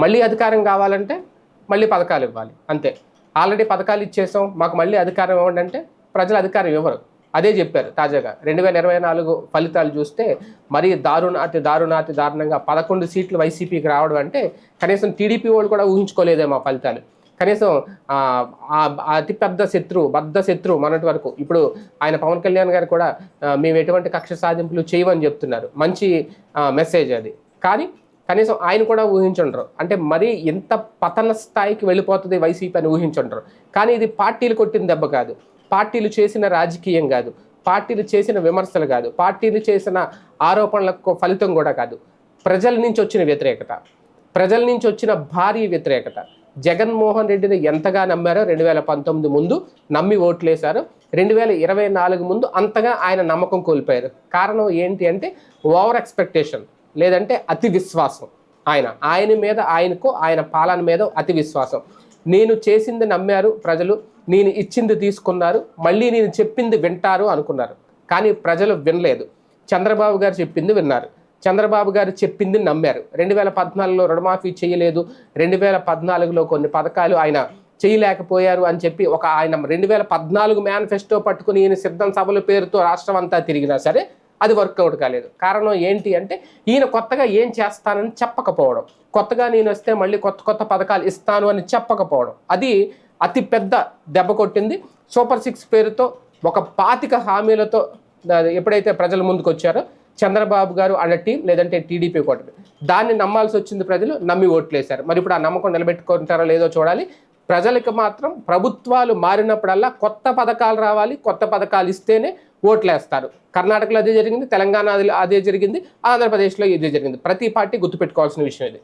మళ్ళీ అధికారం కావాలంటే మళ్ళీ పథకాలు ఇవ్వాలి. అంతే. ఆల్రెడీ పథకాలు ఇచ్చేసాం. మాకు మళ్ళీ అధికారం ఇవ్వండి అంటే ప్రజలు అధికారం ఇవ్వరు. అదే చెప్పారు తాజాగా. రెండు వేల ఇరవై నాలుగు ఫలితాలు చూస్తే మరీ దారుణాతి దారుణాతి దారుణంగా పదకొండు సీట్లు వైసీపీకి రావడం అంటే కనీసం టీడీపీ వాళ్ళు కూడా ఊహించుకోలేదేమో ఆ ఫలితాలు. కనీసం అతిపెద్ద శత్రువు బద్ద శత్రువు మొన్నటి వరకు. ఇప్పుడు ఆయన పవన్ కళ్యాణ్ గారు కూడా మేము ఎటువంటి కక్ష సాధింపులు చేయమని చెప్తున్నారు. మంచి మెసేజ్ అది. కానీ కనీసం ఆయన కూడా ఊహించుండరు. అంటే మరీ ఎంత పతన స్థాయికి వెళ్ళిపోతుంది వైసీపీ అని ఊహించుండరు. కానీ ఇది పార్టీలు కొట్టిన దెబ్బ కాదు. పార్టీలు చేసిన రాజకీయం కాదు. పార్టీలు చేసిన విమర్శలు కాదు. పార్టీలు చేసిన ఆరోపణలకు ఫలితం కూడా కాదు. ప్రజల నుంచి వచ్చిన వ్యతిరేకత. ప్రజల నుంచి వచ్చిన భారీ వ్యతిరేకత. జగన్మోహన్ రెడ్డిని ఎంతగా నమ్మారో రెండు వేల పంతొమ్మిది ముందు నమ్మి ఓట్లేశారు. రెండు వేల ఇరవై నాలుగు ముందు అంతగా ఆయన నమ్మకం కోల్పోయారు. కారణం ఏంటి అంటే ఓవర్ ఎక్స్పెక్టేషన్. లేదంటే అతి విశ్వాసం. ఆయన ఆయన మీద ఆయనకు ఆయన పాలన మీద అతి విశ్వాసం. నేను చేసింది నమ్మారు ప్రజలు నేను ఇచ్చింది తీసుకున్నారు మళ్ళీ నేను చెప్పింది వింటారు అనుకున్నారు. కానీ ప్రజలు వినలేదు. చంద్రబాబు గారు చెప్పింది విన్నారు. చంద్రబాబు గారు చెప్పింది నమ్మారు. రెండు వేల పద్నాలుగులో రుణమాఫీ చేయలేదు. రెండు వేల పద్నాలుగులో కొన్ని పథకాలు ఆయన చేయలేకపోయారు అని చెప్పి ఒక ఆయన రెండు వేల పద్నాలుగు మేనిఫెస్టో పట్టుకుని ఈయన సిద్ధం సభల పేరుతో రాష్ట్రం అంతా తిరిగినా సరే అది వర్కౌట్ కాలేదు. కారణం ఏంటి అంటే ఈయన కొత్తగా ఏం చేస్తానని చెప్పకపోవడం. కొత్తగా నేను వస్తే మళ్ళీ కొత్త కొత్త పథకాలు ఇస్తాను అని చెప్పకపోవడం. అది అతి పెద్ద దెబ్బ కొట్టింది. సూపర్ సిక్స్ పేరుతో ఒక పాతిక హామీలతో ఎప్పుడైతే ప్రజల ముందుకు వచ్చారో చంద్రబాబు గారు అన్న టీం లేదంటే టీడీపీ కూటమి. దాన్ని నమ్మాల్సి వచ్చింది ప్రజలు నమ్మి ఓట్లేశారు. మరి ఇప్పుడు ఆ నమ్మకం నిలబెట్టుకుంటారో లేదో చూడాలి. ప్రజలకు మాత్రం ప్రభుత్వాలు మారినప్పుడల్లా కొత్త పథకాలు రావాలి కొత్త పథకాలు ఇస్తేనే ఓట్లేస్తారు. కర్ణాటకలో అదే జరిగింది తెలంగాణ అదే జరిగింది ఆంధ్రప్రదేశ్లో ఇదే జరిగింది. ప్రతి పార్టీ గుర్తుపెట్టుకోవాల్సిన విషయం ఇది.